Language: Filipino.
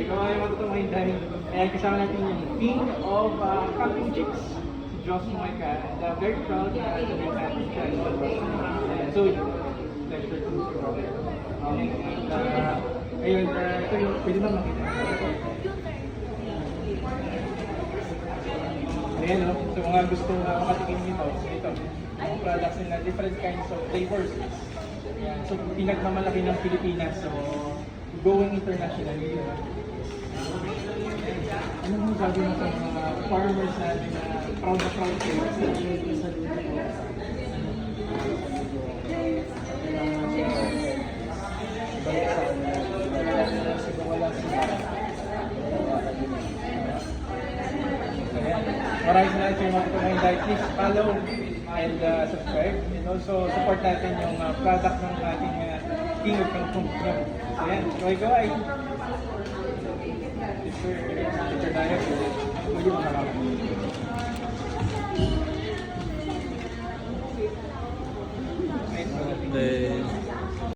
Ikaw ay matutumahin dahil ayan kasama natin yung King of uh, Camping Chicks, si Joss Moica. And uh, very proud uh, to be natin siya. Ayan, So, pleasure to you, and, uh, ayun, uh, ito yung pwede ba makita? Ayan, no? So, mga gusto na makatikim nito, ito, mga products nila, different kinds of flavors. Ayan, so, pinagmamalaki ng Pilipinas, so, going internationally. Diba? Ano mo sabi mo sa mga farmers natin na proud na proud kayo sa sa luto? Ayan. Maraming salamat sa mga dahil please follow and uh, subscribe and also support natin yung uh, product ng ating uh, King of Kangkong. So yan, kaway kaway. It's your, it's your diet.